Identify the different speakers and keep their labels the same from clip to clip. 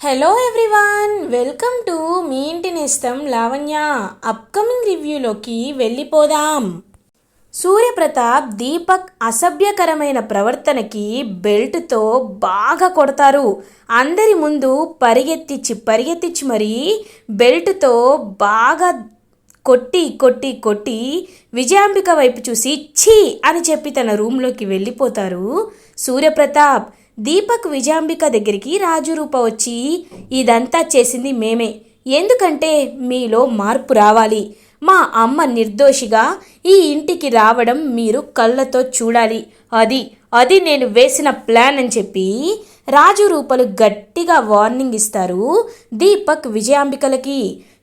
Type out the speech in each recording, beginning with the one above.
Speaker 1: Hello everyone welcome to మీ ఇంటి నేస్తం లావణ్య అప్కమింగ్ రివ్యూలోకి వెళ్ళిపోదాం. సూర్యప్రతాప్ దీపక్ అసభ్యకరమైన ప్రవర్తనకి బెల్ట్తో బాగా కొడతారు. అందరి ముందు పరిగెత్తిచ్చి పరిగెత్తిచ్చి మరీ బెల్ట్తో బాగా కొట్టి కొట్టి కొట్టి విజయాంబిక వైపు చూసి ఛీ అని చెప్పి తన రూమ్లోకి వెళ్ళిపోతారు సూర్యప్రతాప్. దీపక్ విజయాంబిక దగ్గరికి రాజు రూప వచ్చి ఇదంతా చేసింది మేమే. ఎందుకంటే మీలో మార్పు రావాలి. మా అమ్మ నిర్దోషిగా ఈ ఇంటికి రావడం మీరు కళ్ళతో చూడాలి. అది అది నేను వేసిన ప్లాన్ అని చెప్పి రాజు రూపలు గట్టిగా వార్నింగ్ ఇస్తారు దీపక్ విజయాంబికలకి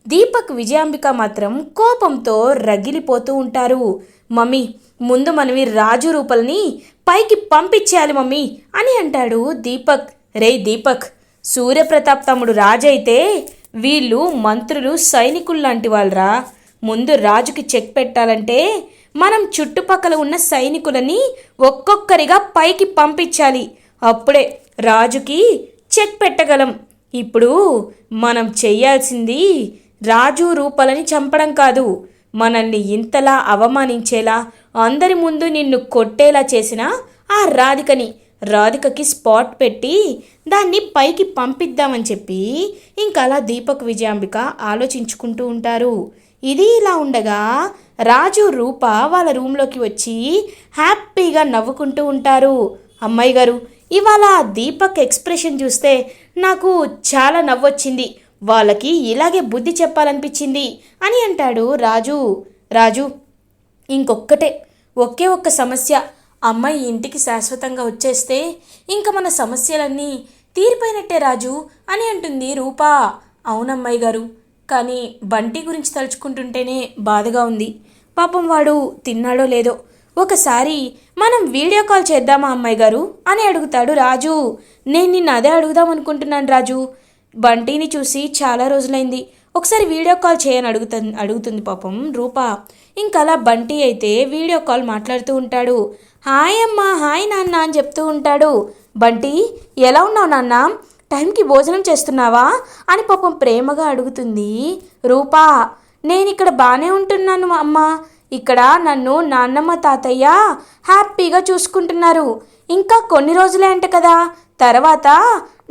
Speaker 1: దీపక్ విజయాంబిక మాత్రం కోపంతో రగిలిపోతూ ఉంటారు. మమ్మీ ముందు మనవి రాజు రూపల్ని పైకి పంపించేయాలి మమ్మీ అని అంటాడు దీపక్. రే దీపక్ సూర్యప్రతాప్ తమ్ముడు రాజైతే వీళ్ళు మంత్రులు సైనికులు లాంటి వాళ్ళరా. ముందు రాజుకి చెక్ పెట్టాలంటే మనం చుట్టుపక్కల ఉన్న సైనికులని ఒక్కొక్కరిగా పైకి పంపించాలి. అప్పుడే రాజుకి చెక్ పెట్టగలం. ఇప్పుడు మనం చెయ్యాల్సింది రాజు రూపలని చంపడం కాదు. మనల్ని ఇంతలా అవమానించేలా అందరి ముందు నిన్ను కొట్టేలా చేసిన ఆ రాధికని రాధికకి స్పాట్ పెట్టి దాన్ని పైకి పంపిద్దామని చెప్పి ఇంకలా దీపక్ విజయాంబిక ఆలోచించుకుంటూ ఉంటారు. ఇది ఇలా ఉండగా రాజు రూప వాళ్ళ రూమ్లోకి వచ్చి హ్యాపీగా నవ్వుకుంటూ ఉంటారు. అమ్మాయి గారు ఇవాళ దీపక్ ఎక్స్ప్రెషన్ చూస్తే నాకు చాలా నవ్వొచ్చింది. వాళ్ళకి ఇలాగే బుద్ధి చెప్పాలనిపించింది అని అంటాడు రాజు. రాజు ఇంకొక్కటే ఒకే ఒక్క సమస్య. అమ్మాయి ఇంటికి శాశ్వతంగా వచ్చేస్తే ఇంకా మన సమస్యలన్నీ తీరిపోయినట్టే రాజు అని అంటుంది రూపా. అవునమ్మాయి గారు కానీ బంటి గురించి తలుచుకుంటుంటేనే బాధగా ఉంది. పాపం వాడు తిన్నాడో లేదో. ఒకసారి మనం వీడియో కాల్ చేద్దామా అమ్మాయి గారు అని అడుగుతాడు రాజు. నేను నిన్ను అదే అడుగుదాం అనుకుంటున్నాను రాజు. బంటీని చూసి చాలా రోజులైంది. ఒకసారి వీడియో కాల్ చేయని అడుగుతుంది అడుగుతుంది పాపం రూప. ఇంకలా బంటి అయితే వీడియో కాల్ మాట్లాడుతూ ఉంటాడు. హాయ్ అమ్మా హాయ్ నాన్న అని చెప్తూ ఉంటాడు. బంటి ఎలా ఉన్నావు నాన్న? టైంకి భోజనం చేస్తున్నావా? అని పాపం ప్రేమగా అడుగుతుంది రూపా. నేను ఇక్కడ బాగానే ఉంటున్నాను అమ్మ. ఇక్కడ నన్ను నాన్నమ్మ తాతయ్య హ్యాపీగా చూసుకుంటున్నారు. ఇంకా కొన్ని రోజులే అంట కదా. తర్వాత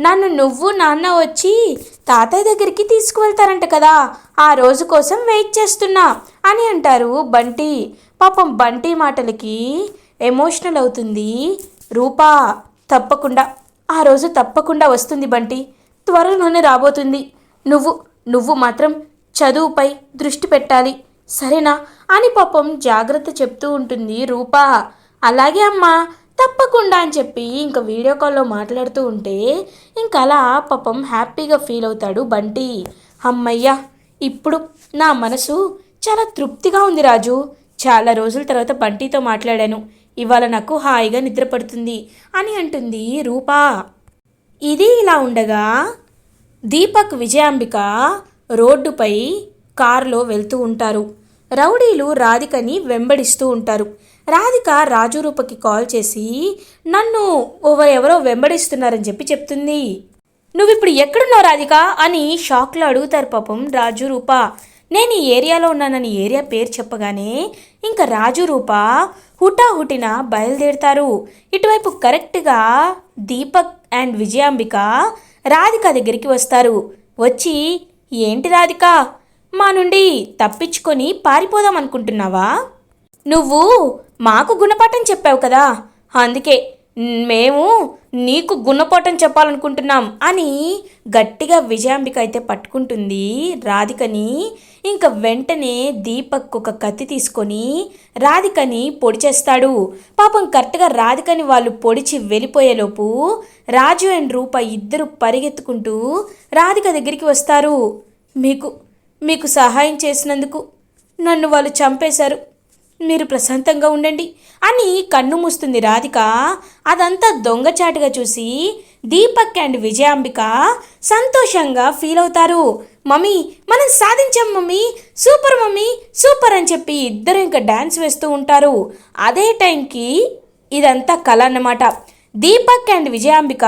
Speaker 1: నన్ను నువ్వు నాన్న వచ్చి తాతయ్య దగ్గరికి తీసుకువెళ్తారంట కదా. ఆ రోజు కోసం వెయిట్ చేస్తున్నా అని అంటారు బంటి. పాపం బంటి మాటలకి ఎమోషనల్ అవుతుంది. రూపా తప్పకుండా. ఆ రోజు తప్పకుండా వస్తుంది బంటి. త్వరలోనే రాబోతుంది. నువ్వు నువ్వు మాత్రం చదువుపై దృష్టి పెట్టాలి. సరేనా? అని పాపం జాగ్రత్త చెప్తూ ఉంటుంది రూపా. అలాగే అమ్మా తప్పకుండా అని చెప్పి ఇంకా వీడియో కాల్లో మాట్లాడుతూ ఉంటే ఇంకా అలా పాపం హ్యాపీగా ఫీల్ అవుతాడు బంటి. అమ్మయ్యా ఇప్పుడు నా మనసు చాలా తృప్తిగా ఉంది రాజు. చాలా రోజుల తర్వాత బంటితో మాట్లాడాను. ఇవాళ నాకు హాయిగా నిద్రపడుతుంది అని అంటుంది రూపా. ఇది ఇలా ఉండగా దీపక్ విజయాంబిక రోడ్డుపై కారులో వెళ్తూ ఉంటారు. రౌడీలు రాధికని వెంబడిస్తూ ఉంటారు. రాధిక రాజురూపకి కాల్ చేసి నన్ను ఎవరో వెంబడిస్తున్నారని చెప్పి చెప్తుంది. నువ్విప్పుడు ఎక్కడున్నావు రాధిక? అని షాక్లో అడుగుతారు పాపం రాజు రూప. నేను ఈ ఏరియాలో ఉన్నానని ఏరియా పేరు చెప్పగానే ఇంకా రాజు రూప హుటాహుటిన బయలుదేరుతారు. ఇటువైపు కరెక్ట్గా దీపక్ అండ్ విజయాంబిక రాధిక దగ్గరికి వస్తారు. వచ్చి ఏంటి రాధిక? మా నుండి తప్పించుకొని పారిపోదాం అనుకుంటున్నావా? నువ్వు మాకు గుణపాఠం చెప్పావు కదా. అందుకే మేము నీకు గుణపాఠం చెప్పాలనుకుంటున్నాం అని గట్టిగా విజయాంబిక అయితే పట్టుకుంటుంది రాధికని. ఇంకా వెంటనే దీపక్ ఒక కత్తి తీసుకొని రాధికని పొడి చేస్తాడు. పాపం కరెక్ట్గా రాధికని వాళ్ళు పొడిచి వెళ్ళిపోయేలోపు రాజు అండ్ రూప ఇద్దరు పరిగెత్తుకుంటూ రాధిక దగ్గరికి వస్తారు. మీకు మీకు సహాయం చేసినందుకు నన్ను వాళ్ళు చంపేశారు. మీరు ప్రశాంతంగా ఉండండి అని కన్ను మూస్తుంది రాధిక. అదంతా దొంగచాటుగా చూసి దీపక్ అండ్ విజయాంబిక సంతోషంగా ఫీల్ అవుతారు. మమ్మీ మనం సాధించాం మమ్మీ సూపర్ మమ్మీ సూపర్ అని చెప్పి ఇద్దరు ఇంకా డ్యాన్స్ వేస్తూ ఉంటారు. అదే టైంకి ఇదంతా కళ అన్నమాట. దీపక్ అండ్ విజయాంబిక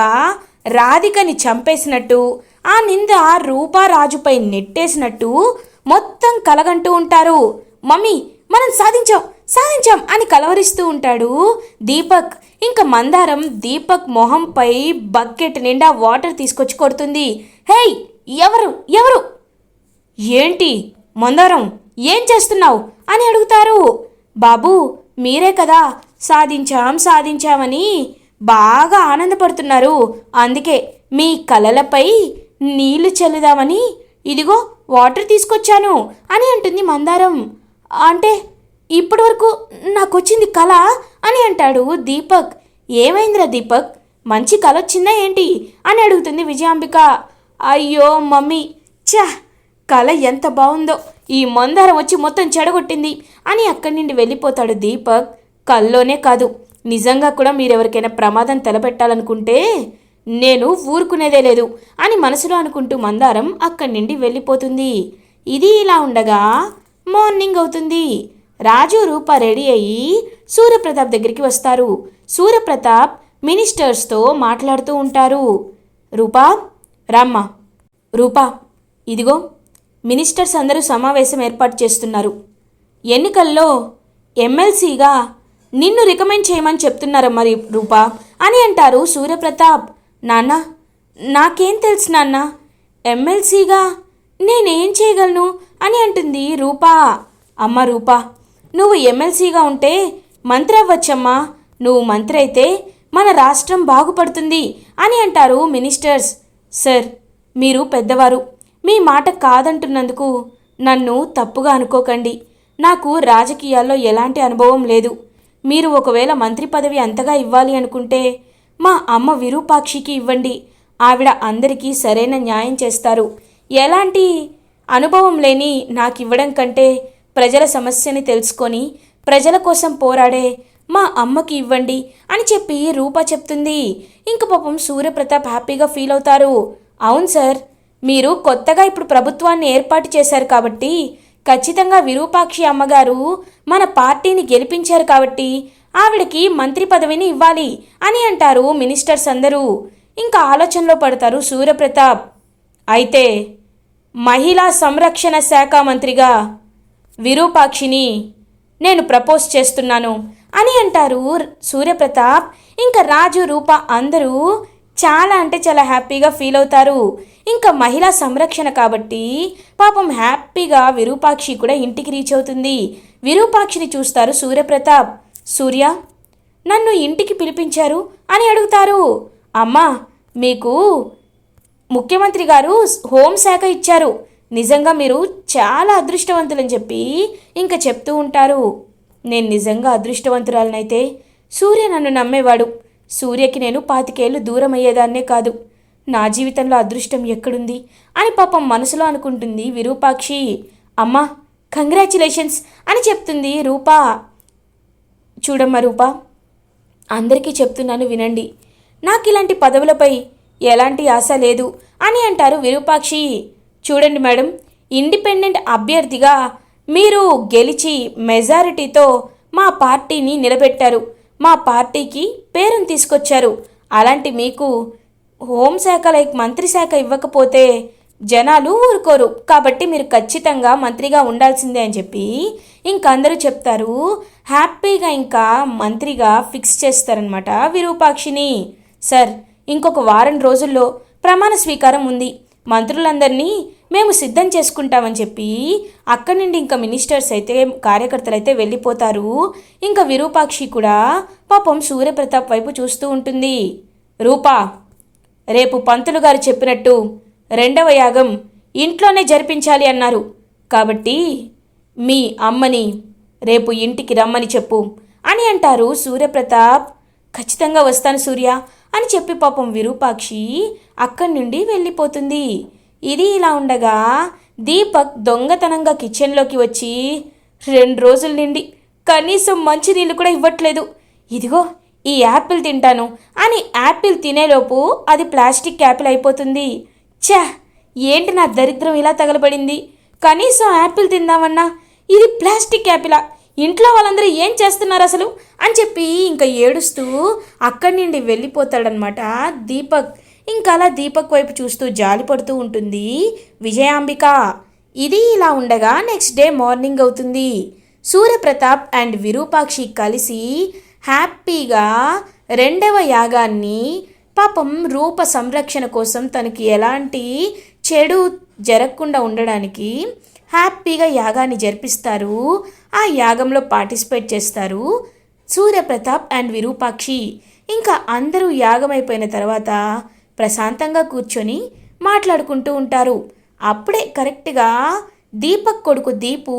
Speaker 1: రాధికని చంపేసినట్టు ఆ నింద రూపారాజుపై నెట్టేసినట్టు మొత్తం కలగంటూ ఉంటారు. మమ్మీ మనం సాధించాం సాధించాం అని కలవరిస్తూ ఉంటాడు దీపక్. ఇంకా మందారం దీపక్ మొహంపై బకెట్ నిండా వాటర్ తీసుకొచ్చి కొడుతుంది. హేయ్ ఎవరు ఎవరు? ఏంటి మందారం ఏం చేస్తున్నావు అని అడుగుతారు. బాబు మీరే కదా సాధించాం సాధించామని బాగా ఆనందపడుతున్నారు. అందుకే మీ కలలపై నీళ్ళు చల్లుదామని ఇదిగో వాటర్ తీసుకొచ్చాను అని అంటుంది మందారం. అంటే ఇప్పటి వరకు నాకు వచ్చింది కళ అని అంటాడు దీపక్. ఏమైందిరా దీపక్? మంచి కళ వచ్చిందా ఏంటి? అని అడుగుతుంది విజయాంబిక. అయ్యో మమ్మీ! ఛా! కళ ఎంత బాగుందో! ఈ మందారం వచ్చి మొత్తం చెడగొట్టింది అని అక్కడి నుండి వెళ్ళిపోతాడు దీపక్. కల్లోనే కాదు. నిజంగా కూడా మీరెవరికైనా ప్రమాదం తలపెట్టాలనుకుంటే నేను ఊరుకునేదే లేదు అని మనసులో అనుకుంటూ మందారం అక్కడి నుండి వెళ్ళిపోతుంది. ఇది ఇలా ఉండగా మార్నింగ్ అవుతుంది. రాజు రూప రెడీ అయ్యి సూర్యప్రతాప్ దగ్గరికి వస్తారు. సూర్యప్రతాప్ మినిస్టర్స్తో మాట్లాడుతూ ఉంటారు. రూపా రామ్మ. రూపా ఇదిగో మినిస్టర్స్ అందరూ సమావేశం ఏర్పాటు చేస్తున్నారు. ఎన్నికల్లో ఎమ్మెల్సీగా నిన్ను రికమెండ్ చేయమని చెప్తున్నారు మరి రూపా అని అంటారు సూర్యప్రతాప్ నాన్న నాకేం తెలుసు నాన్న ఎమ్మెల్సీగా నేనేం చేయగలను? అని అంటుంది రూపా. అమ్మ రూపా నువ్వు ఎమ్మెల్సీగా ఉంటే మంత్రి అవ్వచ్చమ్మా నువ్వు మంత్రి అయితే మన రాష్ట్రం బాగుపడుతుంది అని అంటారు మినిస్టర్స్. సార్ మీరు పెద్దవారు. మీ మాట కాదంటున్నందుకు నన్ను తప్పుగా అనుకోకండి. నాకు రాజకీయాల్లో ఎలాంటి అనుభవం లేదు. మీరు ఒకవేళ మంత్రి పదవి అంతగా ఇవ్వాలి అనుకుంటే మా అమ్మ విరూపాక్షికి ఇవ్వండి. ఆవిడ అందరికీ సరైన న్యాయం చేస్తారు. ఎలాంటి అనుభవం లేని నాకు ఇవ్వడం కంటే ప్రజల సమస్యని తెలుసుకొని ప్రజల కోసం పోరాడే మా అమ్మకి ఇవ్వండి అని చెప్పి రూప చెప్తుంది. ఇంక పాపం సూర్యప్రతాప్ హ్యాపీగా ఫీల్ అవుతారు. అవును సార్ మీరు కొత్తగా ఇప్పుడు ప్రభుత్వాన్ని ఏర్పాటు చేశారు కాబట్టి ఖచ్చితంగా విరూపాక్షి అమ్మగారు మన పార్టీని గెలిపించారు కాబట్టి ఆవిడకి మంత్రి పదవిని ఇవ్వాలి అని అంటారు మినిస్టర్స్ అందరూ. ఇంకా ఆలోచనలో పడతారు సూర్యప్రతాప్. అయితే మహిళా సంరక్షణ శాఖ మంత్రిగా విరూపాక్షిని నేను ప్రపోజ్ చేస్తున్నాను అని అంటారు సూర్యప్రతాప్. ఇంకా రాజు రూప అందరూ చాలా అంటే చాలా హ్యాపీగా ఫీల్ అవుతారు. ఇంకా మహిళా సంరక్షణ కాబట్టి పాపం హ్యాపీగా విరూపాక్షి కూడా ఇంటికి రీచ్ అవుతుంది. విరూపాక్షిని చూస్తారు సూర్యప్రతాప్. సూర్య నన్ను ఇంటికి పిలిపించారు అని అడుగుతారు. అమ్మా మీకు ముఖ్యమంత్రి గారు హోంశాఖ ఇచ్చారు. నిజంగా మీరు చాలా అదృష్టవంతులని చెప్పి ఇంకా చెప్తూ ఉంటారు. నేను నిజంగా అదృష్టవంతురాలనైతే సూర్య నన్ను నమ్మేవాడు. సూర్యకి నేను పాతికేళ్ళు దూరం అయ్యేదాన్నే కాదు. నా జీవితంలో అదృష్టం ఎక్కడుంది అని పాపం మనసులో అనుకుంటుంది విరూపాక్షి. అమ్మా కంగ్రాచులేషన్స్ అని చెప్తుంది రూపా. చూడమ్మా రూపా అందరికీ చెప్తున్నాను వినండి. నాకు ఇలాంటి పదవులపై ఎలాంటి ఆశ లేదు అని అంటారు విరూపాక్షి. చూడండి మేడం ఇండిపెండెంట్ అభ్యర్థిగా మీరు గెలిచి మెజారిటీతో మా పార్టీని నిలబెట్టారు. మా పార్టీకి పేరును తీసుకొచ్చారు. అలాంటి మీకు హోంశాఖ లైక్ మంత్రి శాఖ ఇవ్వకపోతే జనాలు ఊరుకోరు. కాబట్టి మీరు ఖచ్చితంగా మంత్రిగా ఉండాల్సిందే అని చెప్పి ఇంకందరూ అందరూ చెప్తారు. హ్యాపీగా ఇంకా మంత్రిగా ఫిక్స్ చేస్తారనమాట విరూపాక్షిని. సార్ ఇంకొక వారం రోజుల్లో ప్రమాణ స్వీకారం ఉంది. మంత్రులందరినీ మేము సిద్ధం చేసుకుంటామని చెప్పి అక్కడి నుండి ఇంకా మినిస్టర్స్ అయితే కార్యకర్తలు అయితే వెళ్ళిపోతారు. ఇంకా విరూపాక్షి కూడా పాపం సూర్యప్రతాప్ వైపు చూస్తూ ఉంటుంది. రూపా రేపు పంతులు గారు చెప్పినట్టు రెండవ యాగం ఇంట్లోనే జరిపించాలి అన్నారు. కాబట్టి మీ అమ్మని రేపు ఇంటికి రమ్మని చెప్పు అని అంటారు సూర్యప్రతాప్. ఖచ్చితంగా వస్తాను సూర్య. అని చెప్పి పాపం విరూపాక్షి అక్కడి నుండి వెళ్ళిపోతుంది. ఇది ఇలా ఉండగా దీపక్ దొంగతనంగా కిచెన్లోకి వచ్చి రెండు రోజుల నుండి కనీసం మంచినీళ్ళు కూడా ఇవ్వట్లేదు. ఇదిగో ఈ యాపిల్ తింటాను అని యాపిల్ తినేలోపు అది ప్లాస్టిక్ యాపిల్ అయిపోతుంది. ఛా ఏంటి నా దరిద్రం ఇలా తగలబడింది? కనీసం యాపిల్ తిందామన్నా ఇది ప్లాస్టిక్ యాపిలా? ఇంట్లో వాళ్ళందరూ ఏం చేస్తున్నారు అసలు? అని చెప్పి ఇంకా ఏడుస్తూ అక్కడి నుండి వెళ్ళిపోతాడనమాట దీపక్. ఇంకా అలా దీపక్ వైపు చూస్తూ జాలి పడుతూ ఉంటుంది. విజయాంబిక ఇది ఇలా ఉండగా నెక్స్ట్ డే మార్నింగ్ అవుతుంది. సూర్యప్రతాప్ అండ్ విరూపాక్షి కలిసి హ్యాపీగా రెండవ యాగాన్ని పాపం రూప సంరక్షణ కోసం తనకి ఎలాంటి చెడు జరగకుండా ఉండడానికి హ్యాపీగా యాగాన్ని జరిపిస్తారు. ఆ యాగంలో పార్టిసిపేట్ చేస్తారు సూర్యప్రతాప్ అండ్ విరూపాక్షి. ఇంకా అందరూ యాగం అయిపోయిన తర్వాత ప్రశాంతంగా కూర్చొని మాట్లాడుకుంటూ ఉంటారు. అప్పుడే కరెక్ట్గా దీపక్ కొడుకు దీపు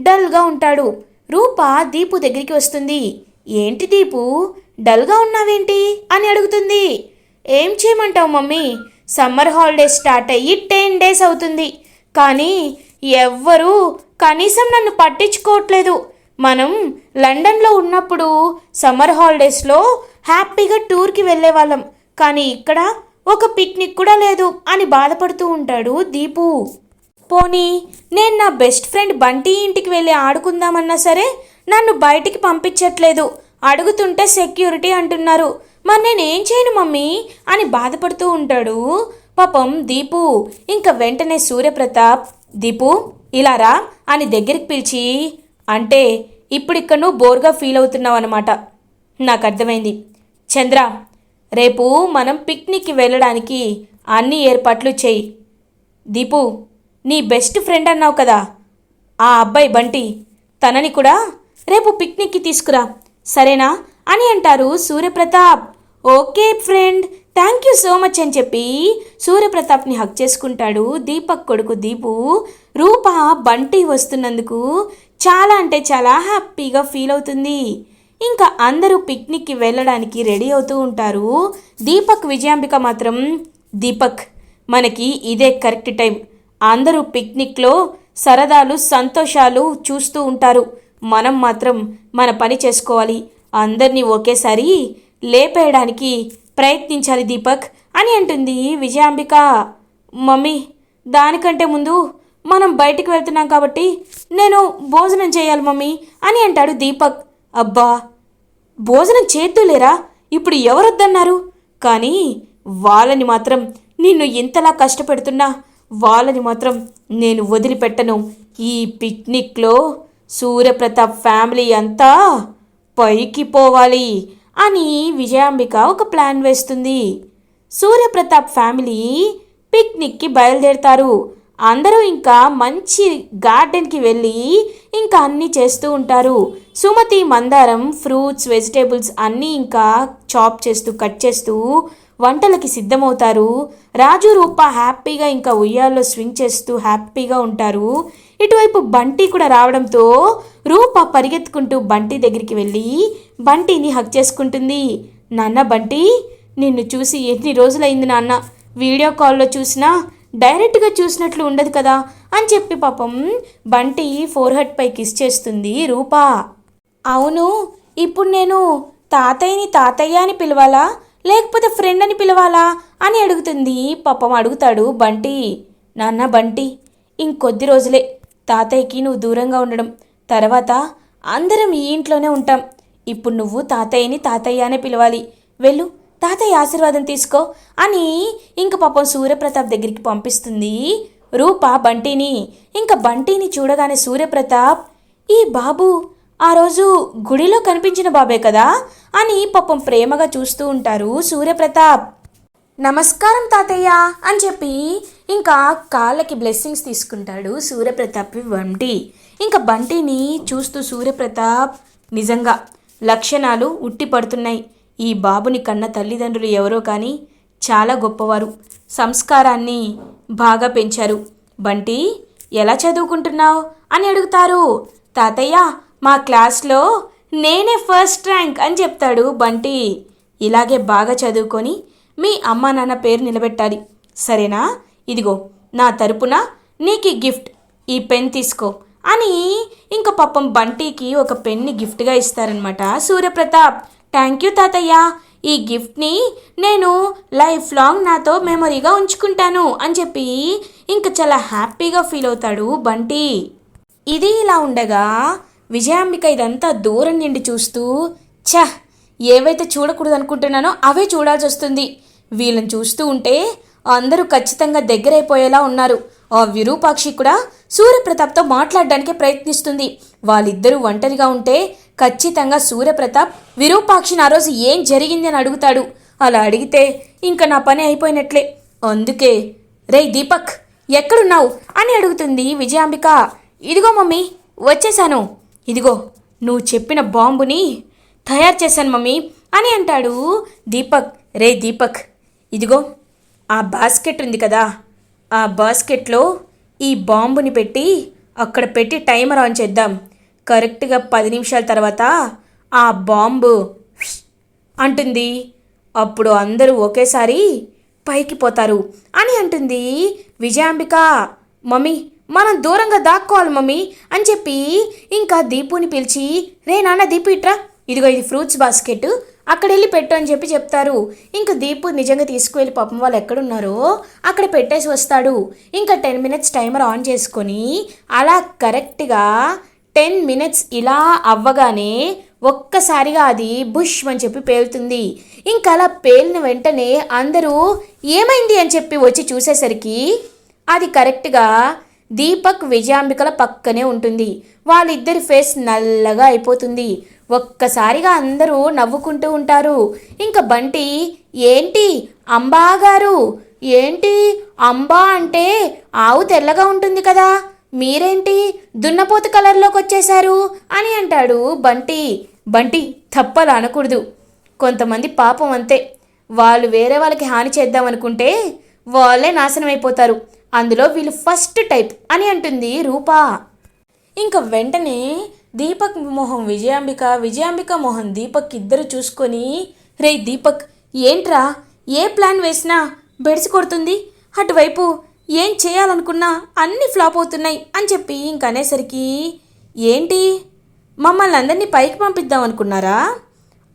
Speaker 1: డల్గా ఉంటాడు. రూప దీపు దగ్గరికి వస్తుంది. ఏంటి దీపు? డల్గా ఉన్నావేంటి? అని అడుగుతుంది. ఏం చేయమంటావు మమ్మీ? సమ్మర్ హాలిడేస్ స్టార్ట్ అయ్యి టెన్ డేస్ అవుతుంది. కానీ ఎవ్వరూ కనీసం నన్ను పట్టించుకోవట్లేదు. మనం లండన్లో ఉన్నప్పుడు సమ్మర్ హాలిడేస్లో హ్యాపీగా టూర్కి వెళ్ళే వాళ్ళం కానీ ఇక్కడ ఒక పిక్నిక్ కూడా లేదు అని బాధపడుతూ ఉంటాడు దీపు. పోనీ నేను నా బెస్ట్ ఫ్రెండ్ బంటి ఇంటికి వెళ్ళి ఆడుకుందామన్నా సరే నన్ను బయటికి పంపించట్లేదు. అడుగుతుంటే సెక్యూరిటీ అంటున్నారు. మరి నేనేం చేయను మమ్మీ? అని బాధపడుతూ ఉంటాడు పాపం దీపు. ఇంకా వెంటనే సూర్యప్రతాప్ దీపు ఇలా రా అని దగ్గరికి పిలిచి అంటే ఇప్పుడు ఇక్కడ నువ్వు బోర్గా ఫీల్ అవుతున్నావు అనమాట నాకు అర్థమైంది. చంద్ర రేపు మనం పిక్నిక్కి వెళ్ళడానికి అన్ని ఏర్పాట్లు చేయి. దీపు నీ బెస్ట్ ఫ్రెండ్ అన్నావు కదా. ఆ అబ్బాయి బంటి తనని కూడా రేపు పిక్నిక్కి తీసుకురా. సరేనా అని అంటారు Suryapratap. Okay friend thank you so much అని చెప్పి సూర్యప్రతాప్ని హక్ చేసుకుంటాడు. దీపక్ కొడుకు దీపు రూప బంటి వస్తున్నందుకు చాలా అంటే చాలా హ్యాపీగా ఫీల్ అవుతుంది. ఇంకా అందరూ పిక్నిక్కి వెళ్ళడానికి రెడీ అవుతూ ఉంటారు. దీపక్ విజయాంబిక మాత్రం దీపక్ మనకి ఇదే కరెక్ట్ టైం. అందరూ పిక్నిక్లో సరదాలు సంతోషాలు చూస్తూ ఉంటారు. మనం మాత్రం మన పని చేసుకోవాలి. అందరినీ ఒకేసారి లేపేయడానికి ప్రయత్నించాలి దీపక్ అని అంటుంది విజయాంబిక. మమ్మీ దానికంటే ముందు మనం బయటికి వెళ్తున్నాం కాబట్టి నేను భోజనం చేయాలి మమ్మీ అని అంటాడు దీపక్. అబ్బా భోజనం చేద్దులేరా ఇప్పుడు ఎవరొద్దన్నారు? కానీ వాళ్ళని మాత్రం నిన్ను ఇంతలా కష్టపెడుతున్నా వాళ్ళని మాత్రం నేను వదిలిపెట్టను. ఈ పిక్నిక్లో సూర్యప్రతాప్ ఫ్యామిలీ అంతా పైకి పోవాలి. అని విజయాంబిక ఒక ప్లాన్ వేస్తుంది. సూర్యప్రతాప్ ఫ్యామిలీ పిక్నిక్కి బయలుదేరుతారు. అందరూ ఇంకా మంచి గార్డెన్కి వెళ్ళి ఇంకా అన్నీ చేస్తూ ఉంటారు. సుమతి మందారం ఫ్రూట్స్ వెజిటేబుల్స్ అన్నీ ఇంకా చాప్ చేస్తూ కట్ చేస్తూ వంటలకి సిద్ధమవుతారు. రాజు రూప హ్యాపీగా ఇంకా ఉయ్యాల్లో స్వింగ్ చేస్తూ హ్యాపీగా ఉంటారు. ఇటువైపు బంటి కూడా రావడంతో రూప పరిగెత్తుకుంటూ బంటి దగ్గరికి వెళ్ళి బంటిని హక్ చేసుకుంటుంది. నాన్న బంటి నిన్ను చూసి ఎన్ని రోజులైంది నాన్న? వీడియో కాల్లో చూసినా డైరెక్ట్గా చూసినట్లు ఉండదు కదా అని చెప్పి పాపం బంటి ఫోర్ హెడ్ పై కిస్ చేస్తుంది రూపా. అవును ఇప్పుడు నేను తాతయ్యని తాతయ్య అని పిలవాలా? లేకపోతే ఫ్రెండ్ అని పిలవాలా? అని అడుగుతుంది పాపం అడుగుతాడు బంటి. నాన్న బంటి ఇంకొద్ది రోజులే. తాతయ్యకి నువ్వు దూరంగా ఉండడం. తర్వాత అందరం ఈ ఇంట్లోనే ఉంటాం. ఇప్పుడు నువ్వు తాతయ్యని తాతయ్య అనే పిలవాలి. వెళ్ళు తాతయ్య ఆశీర్వాదం తీసుకో అని ఇంక పాపం సూర్యప్రతాప్ దగ్గరికి పంపిస్తుంది. రూప బంటిని ఇంకా బంటిని చూడగానే సూర్యప్రతాప్ ఈ బాబు ఆ రోజు గుడిలో కనిపించిన బాబే కదా? అని పాపం ప్రేమగా చూస్తూ ఉంటారు సూర్యప్రతాప్. నమస్కారం తాతయ్య అని చెప్పి ఇంకా కాళ్ళకి బ్లెస్సింగ్స్ తీసుకుంటాడు సూర్యప్రతాప్ వంటి. ఇంకా బంటిని చూస్తూ సూర్యప్రతాప్ నిజంగా లక్షణాలు ఉట్టి పడుతున్నాయి. ఈ బాబుని కన్న తల్లిదండ్రులు ఎవరో కానీ చాలా గొప్పవారు. సంస్కారాన్ని బాగా పెంచారు. బంటి ఎలా చదువుకుంటున్నావు? అని అడుగుతారు. తాతయ్య మా క్లాస్లో నేనే ఫస్ట్ ర్యాంక్ అని చెప్తాడు బంటి. ఇలాగే బాగా చదువుకొని మీ అమ్మ నాన్న పేరు నిలబెట్టాలి. సరేనా? ఇదిగో నా తరపున నీకు గిఫ్ట్ ఈ పెన్ తీసుకో అని ఇంక పాపం బంటికి ఒక పెన్ని గిఫ్ట్గా ఇస్తారనమాట సూర్యప్రతాప్. థ్యాంక్ యూ తాతయ్య. ఈ గిఫ్ట్ని నేను లైఫ్ లాంగ్ నాతో మెమొరీగా ఉంచుకుంటాను అని చెప్పి ఇంకా చాలా హ్యాపీగా ఫీల్ అవుతాడు బంటి. ఇది ఇలా ఉండగా విజయాంబిక ఇదంతా దూరం నుండి చూస్తూ ఛ ఏవైతే చూడకూడదు అనుకుంటున్నానో అవే చూడాల్సి వస్తుంది వీళ్ళని చూస్తూ ఉంటే అందరూ ఖచ్చితంగా దగ్గరైపోయేలా ఉన్నారు. ఆ విరూపాక్షి కూడా సూర్యప్రతాప్తో మాట్లాడడానికే ప్రయత్నిస్తుంది. వాళ్ళిద్దరూ ఒంటరిగా ఉంటే ఖచ్చితంగా సూర్యప్రతాప్ విరూపాక్షిని ఆ రోజు ఏం జరిగింది అని అడుగుతాడు. అలా అడిగితే ఇంకా నా పని అయిపోయినట్లే. అందుకే రేయ్ దీపక్ ఎక్కడున్నావు? అని అడుగుతుంది విజయాంబిక. ఇదిగో మమ్మీ వచ్చేసాను ఇదిగో నువ్వు చెప్పిన బాంబుని తయారు చేశాను మమ్మీ అని అంటాడు దీపక్. రే దీపక్ ఇదిగో ఆ బాస్కెట్ ఉంది కదా ఆ బాస్కెట్లో ఈ బాంబుని పెట్టి అక్కడ పెట్టి టైమర్ ఆన్ చేద్దాం. కరెక్ట్గా పది నిమిషాల తర్వాత ఆ బాంబు! అంటుంది. అప్పుడు అందరూ ఒకేసారి పైకి పోతారు. అని అంటుంది విజయాంబిక మమ్మీ మనం దూరంగా దాక్కోవాలి మమ్మీ అని చెప్పి ఇంకా దీపుని పిలిచి రే నాన్న దీపు ఇట్రా. ఇదిగో ఇది ఫ్రూట్స్ బాస్కెట్. అక్కడ వెళ్ళి పెట్టు అని చెప్పి చెప్తారు. ఇంకా దీపు నిజంగా తీసుకువెళ్ళి పాపం వాళ్ళు ఎక్కడున్నారో అక్కడ పెట్టేసి వస్తాడు. ఇంకా టెన్ మినిట్స్ టైమర్ ఆన్ చేసుకొని అలా కరెక్ట్గా టెన్ మినిట్స్ ఇలా అవ్వగానే ఒక్కసారిగా అది బుష్ అని చెప్పి పేలుతుంది. ఇంకా అలా పేలిన వెంటనే అందరూ ఏమైంది అని చెప్పి వచ్చి చూసేసరికి అది కరెక్ట్గా దీపక్ విజయాంబికల పక్కనే ఉంటుంది. వాళ్ళిద్దరి ఫేస్ నల్లగా అయిపోతుంది. ఒక్కసారిగా అందరూ నవ్వుకుంటూ ఉంటారు. ఇంకా బంటి ఏంటి అంబా గారు? ఏంటి అంబా అంటే ఆవు తెల్లగా ఉంటుంది కదా? మీరేంటి దున్నపోతు కలర్లోకి వచ్చేశారు అని అంటాడు బంటి. బంటి తప్పలు అనకూడదు. కొంతమంది పాపం అంతే. వాళ్ళు వేరే వాళ్ళకి హాని చేద్దామనుకుంటే వాళ్ళే నాశనం అయిపోతారు అందులో వీళ్ళు ఫస్ట్ టైప్ అని అంటుంది రూపా. ఇంకా వెంటనే దీపక్ మొహం విజయాంబిక విజయాంబిక మొహం దీపక్ ఇద్దరు చూసుకొని రే దీపక్ ఏంట్రా? ఏ ప్లాన్ వేసినా బెడిసి కొడుతుంది? అటువైపు ఏం చేయాలనుకున్నా అన్నీ ఫ్లాప్ అవుతున్నాయి అని చెప్పి ఇంక అనేసరికి ఏంటి? మమ్మల్ని అందరినీ పైకి పంపిద్దాం అనుకున్నారా?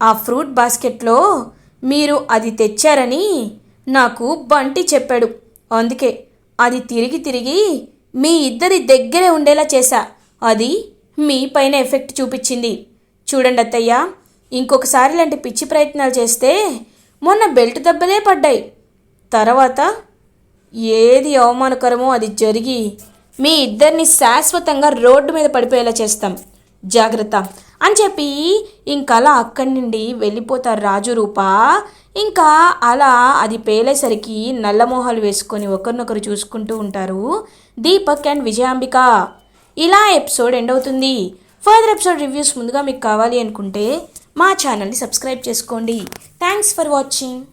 Speaker 1: ఆ ఫ్రూట్ బాస్కెట్లో మీరు అది తెచ్చారని నాకు బంటి చెప్పాడు. అందుకే అది తిరిగి తిరిగి మీ ఇద్దరి దగ్గరే ఉండేలా చేశా. అది మీ పైన ఎఫెక్ట్ చూపించింది. చూడండి అత్తయ్య ఇంకొకసారి ఇలాంటి పిచ్చి ప్రయత్నాలు చేస్తే మొన్న బెల్ట్ దెబ్బలే పడ్డాయి. తర్వాత ఏది అవమానకరమో అది జరిగి మీ ఇద్దరిని శాశ్వతంగా రోడ్డు మీద పడిపోయేలా చేస్తాం. జాగ్రత్త. అని చెప్పి ఇంకలా అలా అక్కడి నుండి వెళ్ళిపోతారు రాజు రూప. ఇంకా అలా అది పేలేసరికి నల్లమోహాలు వేసుకొని ఒకరినొకరు చూసుకుంటూ ఉంటారు. దీపక్ అండ్ విజయాంబిక. ఇలా ఎపిసోడ్ ఎండ్ అవుతుంది. ఫర్దర్ ఎపిసోడ్ రివ్యూస్ ముందుగా మీకు కావాలి అనుకుంటే మా ఛానల్ని సబ్స్క్రైబ్ చేసుకోండి. Thanks for watching.